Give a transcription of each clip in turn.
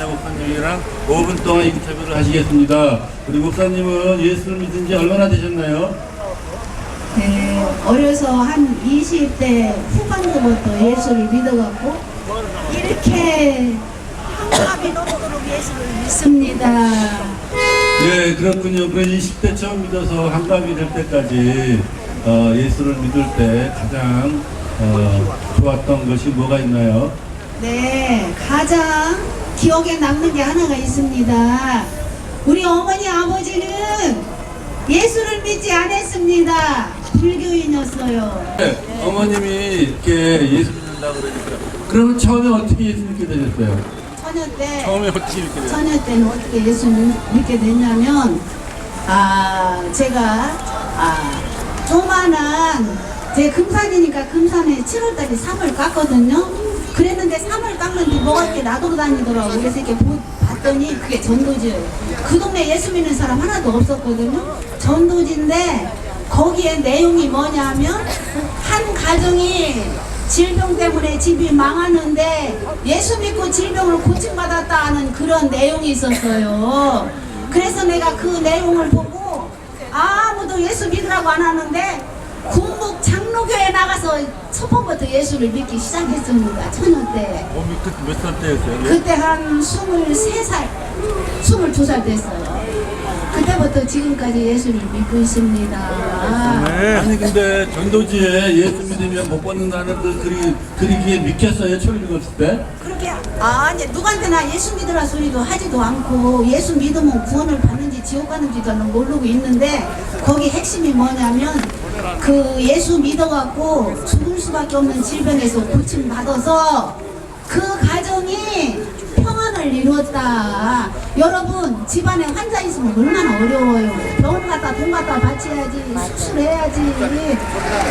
김혜자 목사님이랑 5분 동안 인터뷰를 하시겠습니다. 우리 목사님은 예수를 믿은 지 얼마나 되셨나요? 네, 어려서 한 20대 후반부부터 예수를 믿어갖고 이렇게 한갑이 넘도록 예수를 믿습니다. 예, 그렇군요. 그래 20대 처음 믿어서 한갑이 될 때까지 어, 예수를 믿을 때 가장 어, 좋았던 것이 뭐가 있나요? 네, 가장 기억에 남는 게 하나가 있습니다. 우리 어머니 아버지는 예수를 믿지 않았습니다. 불교인이었어요. 네, 어머님이 이렇게 예수 믿는다고 그러니까 그러면 처음에 어떻게 예수 믿게 되셨어요? 처녀 때 처음에 어떻게 믿게 되셨어요? 처녀 때는 어떻게 예수를 믿게 됐냐면 아 제가 아 조만한 제 금산이니까 금산에 7월달에 3을 깠거든요. 그랬는데 3을 깎는데 뭐가 이렇게 나돌아 다니더라고. 그래서 이렇게 보, 봤더니 그게 전도지예요. 그 동네 예수 믿는 사람 하나도 없었거든요. 전도지인데 거기에 내용이 뭐냐면 한 가정이 질병 때문에 집이 망하는데 예수 믿고 질병을 고침받았다 하는 그런 내용이 있었어요. 그래서 내가 그 내용을 보고 아무도 예수 믿으라고 안 하는데 군목 장 로교에 나가서 첫 번부터 예수를 믿기 시작했습니다. 처녀 때. 어, 몇살 때였어요? 그때 한 23살, 22살 됐어요. 그때부터 지금까지 예수를 믿고 있습니다. 아니 근데 전도지에 예수 믿으면 못 받는다는 그 글이 글이기에 믿겠어요? 처음 읽었을 때? 그렇게 아니 누구한테나 예수 믿으라 소리도 하지도 않고 예수 믿으면 구원을 받는지 지옥 가는지도 모르고 있는데 거기 핵심이 뭐냐면 그 예수 믿어갖고 죽을 수밖에 없는 질병에서 고침 받아서 그 이루었다. 여러분 집안에 환자 있으면 얼마나 어려워요. 병원 갔다 돈 갖다 바쳐야지 수술해야지.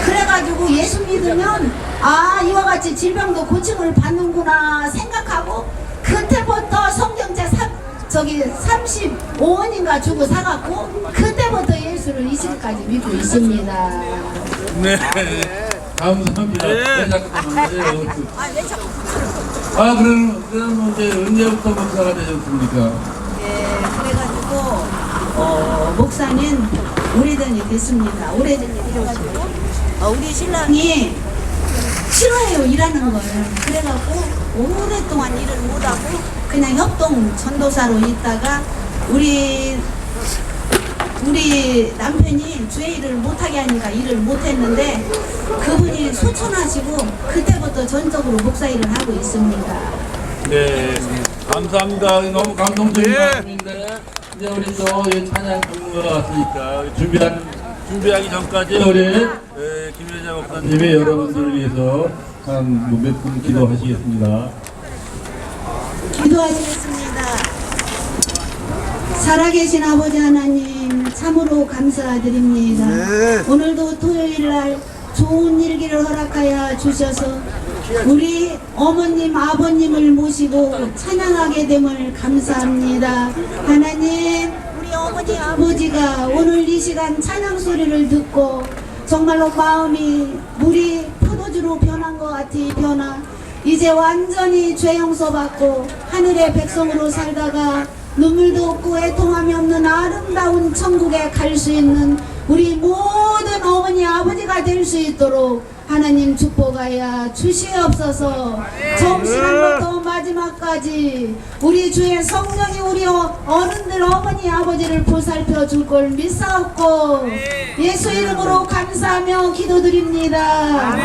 그래가지고 예수 믿으면 아 이와 같이 질병도 고침을 받는구나 생각하고 그때부터 성경책 삼, 저기 35원인가 주고 사갖고 그때부터 예수를 이제까지 믿고 있습니다. 네. 감사합니다. 네. 잠깐만요. 네. 아 그럼 그럼 이제 언제부터 목사가 되셨습니까? 예, 그래가지고 어, 목사는 오래전이 됐습니다. 오래전이 돼가지고 어, 우리 신랑이 싫어해요 일하는 걸. 그래갖고 오랫동안 일을 못하고 그냥 협동 전도사로 있다가 우리 우리 남편이 주회 일을 못하게 하니까 일을 못했는데 그분이 소천하시고 그때 부터 전적으로 목사 일을 하고 있습니다. 네. 감사합니다. 너무 감동적인 말씀인데 이제 우리 또이 찬양 전문가가 왔으니까 준비한 준비하기 전까지 우리 네, 김혜자 목사님이 여러분들을 위해서 한 몇 분 기도하시겠습니다. 기도하시겠습니다. 살아계신 아버지 하나님 참으로 감사드립니다. 오늘도 토요일 날 좋은 일기를 허락하여 주셔서 우리 어머님 아버님을 모시고 찬양하게 됨을 감사합니다. 하나님 우리 어머니 아버지가 오늘 이 시간 찬양 소리를 듣고 정말로 마음이 물이 포도주로 변한 것 같이 변화 이제 완전히 죄 용서받고 하늘의 백성으로 살다가 눈물도 없고 애통함이 없는 아름다운 천국에 갈 수 있는 우리 모든 어머니 아버지가 될 수 있도록 하나님 축복하여 주시옵소서 정시간부터 마지막까지 우리 주의 성령이 우리 어- 어른들 어머니 아버지를 보살펴 줄 걸 믿사옵고 예수 이름으로 감사하며 기도드립니다.